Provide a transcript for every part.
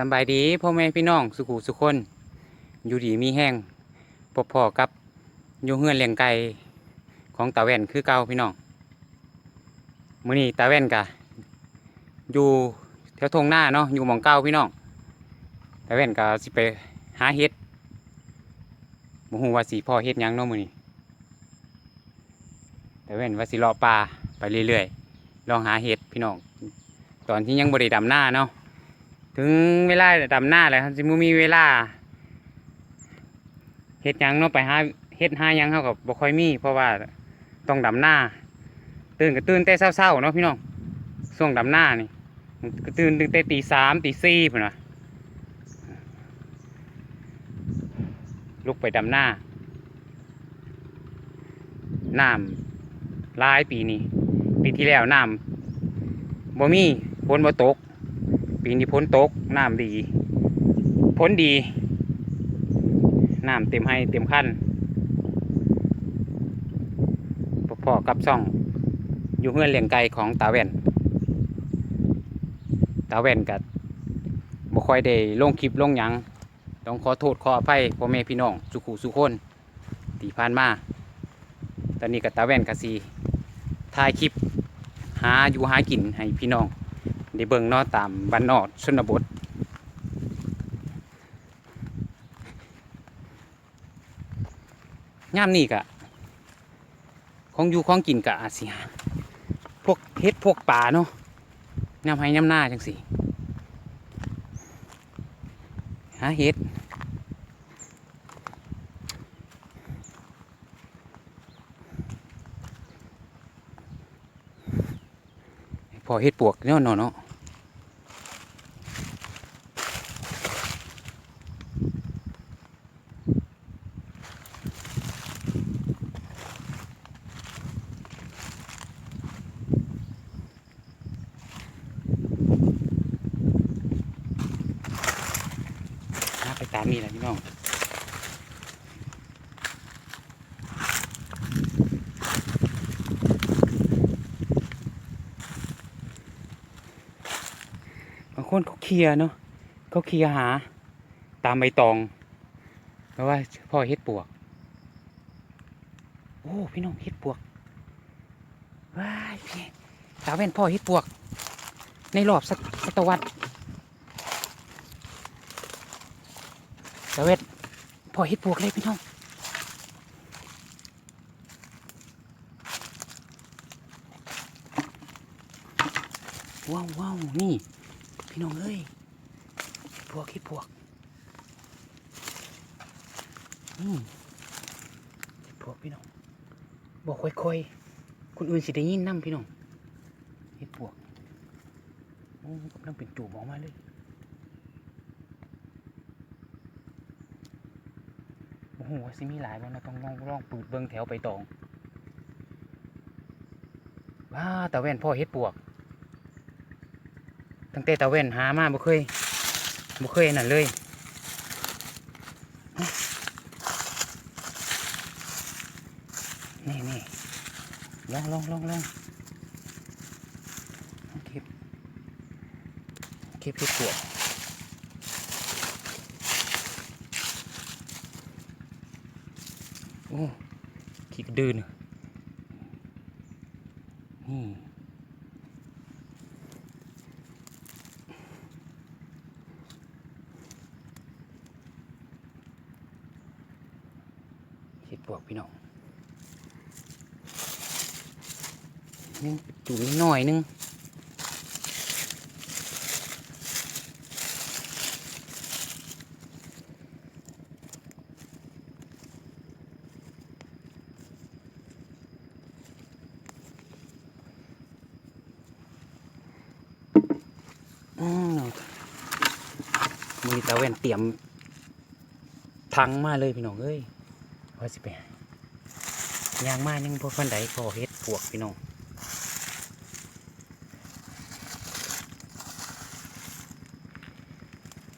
สบายดีพ่อแม่พี่น้องสุขุสุคน อยู่ดีมีแห้งพบพ่อกับอยู่เฮือนเลี้ยงไก่ของตาแว่นคือเก่าพี่น้องมื้อนี้ตาแว่นกะอยู่แถวทงหน้าเนาะอยู่หมองเก่าพี่น้องตาแว่นกะสิไปหาเฮ็ดบ่ฮู้ว่าสิพ่อเฮ็ดหยังเนาะมื้อนี้ตาแว่นว่าสิเลาะป่าไปเรื่อยๆลองหาเฮ็ดพี่น้องตอนที่ยังบ่ได้ดำหน้าเนาะ ถึงเวลาดำหน้าแล้วครับสิมมีเวลาเฮ็ดยังเนาะไปหาเฮ็ดหายังเขากับบ่ค่อยมี เพราะว่าต้องดำหน้า ตื่นก็ตื่นแต่เช้าๆเนาะพี่น้องช่วงดำหน้านี่ก็ตื่นตั้งแต่ตีสามตีสี่พุ่นนะลุกไปดำหน้าน้ำหลายปีนี้ ปีที่แล้วน้ำบ่มีฝนบ่ตก ปีนี้พ้นตกน้ำดีพ้นดีน้ำเต็มให้เต็มขั้นพอกับซ่อง อยู่เฮือนเลี้ยงไก่ของตาแว่น ตาแว่นกับบ่ค่อยได้ลงคลิปลงหยังต้องขอโทษขออภัยพ่อแม่พี่น้องสุขุสุคนที่ผ่านมา ตอนนี้กับตาแว่นกับสีถ่ายคลิปหาอยู่หากินให้พี่น้อง ได้เบิ่งนาะตามบ้านนอกชนบทย่ามนี่กะของอยู่ของกินกะอาจสิหาพวกเฮ็ดพวกป่าเนาะย่ำให้ย่ำหน้าจังสิหาเฮ็ดพอเฮ็ดปวกเนาะเนาะเนาะ หา ไปตามนี่แหละพี่น้องบางคนเขาเคลียร์เนาะเขาเคลียร์หา ตามใบตองเพราะว่าพ่อเฮ็ดปวก โอ้พี่น้องเฮ็ดปวกว้ายพี่ตาแว่นพ่อเฮ็ดปวก ในรอบสักศตวรรษ ตาเวทพอเฮ็ดปวกเลยพี่น้องว้าวว้าวนี่ พี่น้องเอ้ยเฮ็ดปวกเฮ็ดปวกนี่เฮ็ดปวกพี่น้องบอกค่อยๆคนอื่นสิได้ยินนำพี่น้องเฮ็ดปวกโอ้กำลังเป็นจูบออกมาเลย โอ้โหสิมีหลายวันเราะต้องลองลองปืดเบิ้งแถวไปตองว้าตาแว่นพ่อเฮ็ดปวก ตั้งแต่ตาแว่นหามาบ่เคยบ่เคยนั่นเลยนี่นี่ลองลองลองลองเก็บเก็บเฮ็ดปวก โอ้ขี้กระดือนนี่เห็ดปวกพี่น้องนี่จุ่มหน่อยนึงอืม มือตาแว่นเตรียมทังมาเลยพี่น้องเอ้ยว่าสิไปยางมายังพวกฟันใดพอเฮ็ดปวกพี่น้อง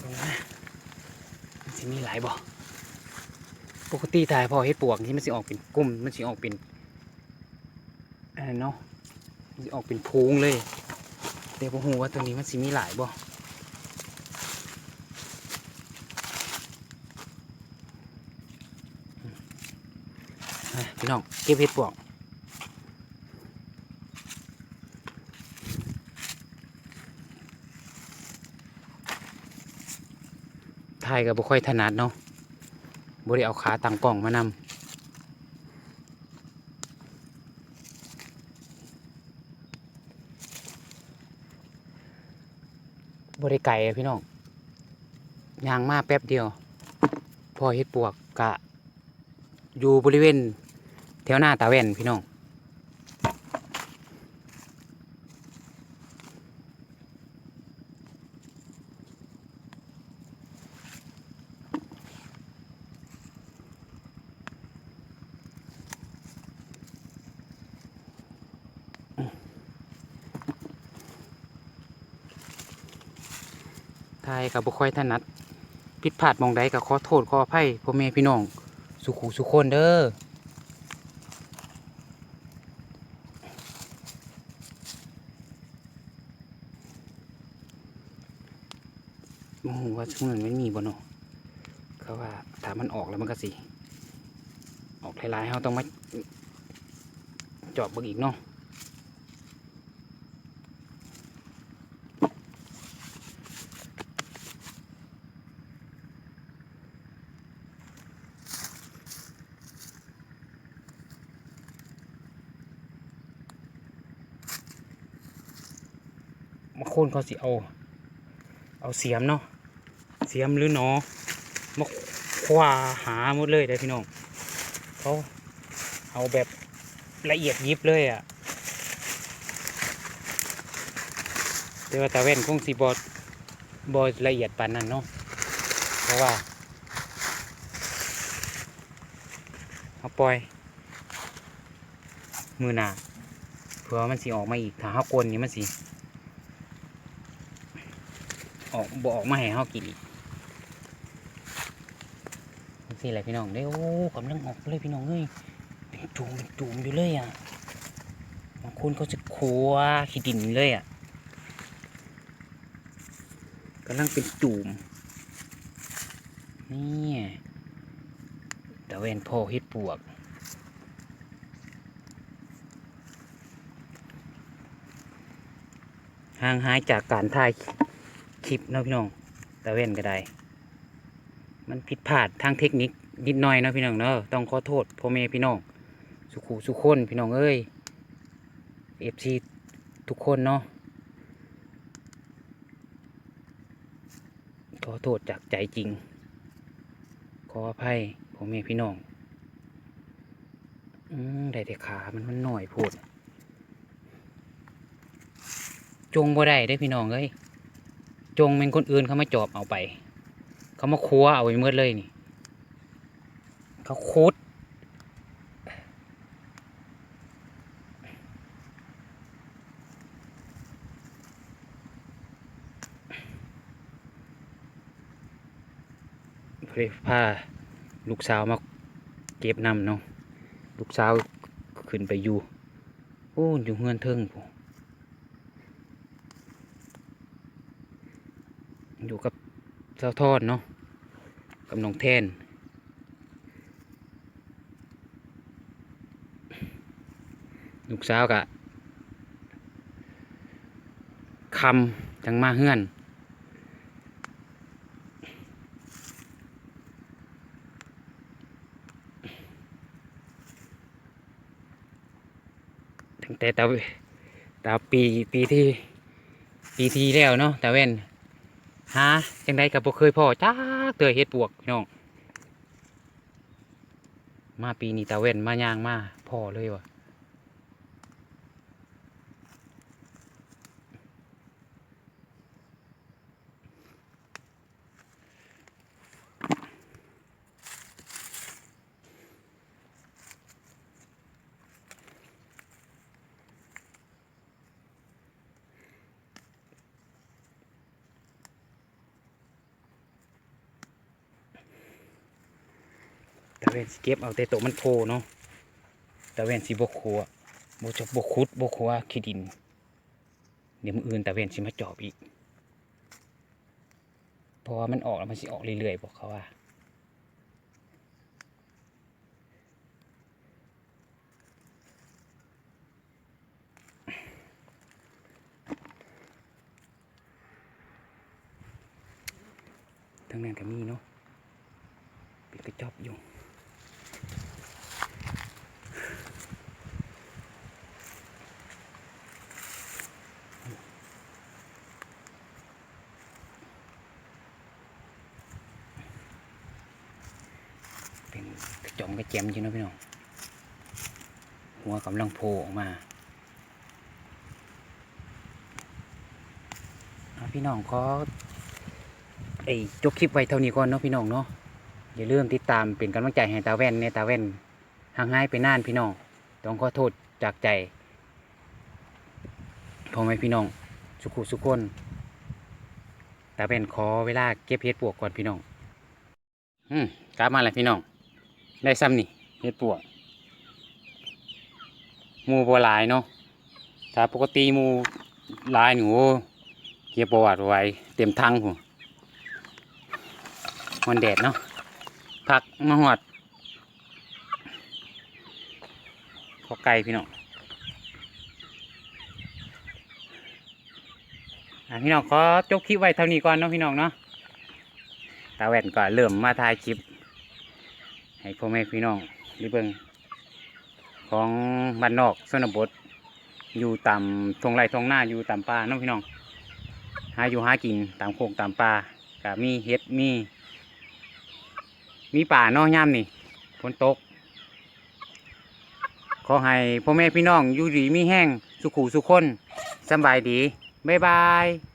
ตรงนะมันสิมีหลายบ่ปกติถ่ายพอเฮ็ดปวกที่มันสิออกเป็นกลุ่มมันสิออกเป็นอะไรเนาะมันสิออกเป็นพูงเลยแต่บ่ฮู้ว่าตัวนี้มันสิมีหลายบ่ พี่น้องเก็บเห็ดปวกถ่ายกับบุค่อยถนัดเนาะบ่ได้เอาขาตั้งกล้องมานำบ่ได้ไก่พี่น้องยางมาแป๊บเดียว พอเห็ดปวกกะ อยู่บริเวณ แถวหน้าตาแว่นพี่น้องทายกับบุค่อยถนัด ผิดพลาดมองใดก็ขอโทษขออภัยพ่อแม่พี่น้อง สุขุสุขคนเด้อโอ้โห ว่าช่วงนั้นไม่มีบ่เนาะเขาว่าถ้ามันออกแล้วมันก็สิ ออกหลายๆเราต้องมาเจอบเบิ่งอีกเนาะบางคนเขาสิเอา เอาเสียมเนาะ เสียมหรือหนอมาคว้าหาหมดเลยได้พี่น้องเขาเอาแบบละเอียดยิบเลยอะ่ะแต่ว่าตาเว่นคงสีบอดบอละเอียดปานนั้นเนาะเพราะว่าเอาปล่อยมือหนาเผื่อมันสิออกมาอีกถ้าเขากวนนี่มันสิออกบออกมาให้เฮากินอีก นี่แหละพี่น้องได้โอ้กำลังออกเลยพี่น้องเอ้ยเป็นจูมเป็นจูมอยู่เลยอะบางคนเขาจะขัวขี้ดินเลยอะกำลังเป็นจูมนี่ตะเวนโพฮ็ดปวกห่างหายจากการถ่ายคลิปนะพี่น้องตะเวนก็ได้ มันผิดพลาดทางเทคนิคนิดหน่อยเนาะพี่น้องเนาะต้องขอโทษพ่อแม่พี่น้อง สุขุสุขคนพี่น้องเอ้ยเอฟซีทุกคนเนาะขอโทษจากใจจริง ขออภัยพ่อแม่พี่น้องอืมได้แต่ขา มันมันหน่อยพูด จงบ่ได้ได้พี่น้องเอ้ยจงเป็นคนอื่นเขามาจอบเอาไป เขามาคัวเอาไปเมื่อเลยนี่ เขาคุดพื่พาลูกสาวมาเก็บนำเนาะลูกสาวขึ้นไปอยู่โอ้อยู่เฮือนเทิงผมอยู่กับเจ้าทอดเนาะ กับน้องแทนลูกสาวกะคำจังมาเฮือนตั้งแต่ตาตาปีปีที่ปีที่แล้วเนาะตาเว้นหาจังใดกับบ่เคยพ่อจ้า เตยเฮ็ดปวกพี่น้องมาปีนี้ตาเว้นมาย่างมาพ่อเลยวะ เวนสเก็บเอาแต่ตัมันโพเนาะตะเวนสีบกขัวบกจบบกคุดบกขัวขี้ดิน เดี๋ยวมืออื่นตะเวนสิมาจอบอีก เพราะว่ามันออกแล้วมันสิออกเรื่อยๆบอกเขาว่าทางนั้นก็มีเนาะเป็นกระจอบอยู่ เป็นกระจอมกระเจียมอยู่เนะพี่น้อง หัวกำลังโผล่ออกมาพี่น้องขอไอ้จบคลิปไว้เท่านี้ก่อนเนาะพี่น้องเนาะอย่าลืมติดตามเป็นกำลังใจให้ตาแว่นในตาแว่นห่างหายไปนานพี่น้องต้องขอโทษจากใจพ่อแม่พี่น้อง สุขุสุขคนตาแว่นขอเวลาเก็บเห็ดปวกก่อนพี่น้อง อืมกลับมาแล้วพี่น้อง ได้ซ้ำนี่เห็ดปวกมูบัวลายเนาะถ้าปกติมูลายหนูเก็บประวัติไว้เต็มทังผมมันแดดเนาะพักมาหอดขอไก่พี่น้องพี่น้องขอจบคลิปไว้เท่านี้ก่อนเนาะพี่น้องเนาะตาแว่นก็เริ่มมาถ่ายคลิป ให้พ่อแม่พี่น้องได้เบิ่งของบ้านนอกชนบท อยู่ตามทงไร่ทงหน้าอยู่ตามป่าน้องพี่น้อง หาอยู่หากินตามโคกตามป่าก็มีเห็ดมี มีป่านอกย่ำนี่ฝนตก ขอให้พ่อแม่พี่น้องอยู่ดีมีแห้งสุขุสุขคนสบายดี บ๊ายบาย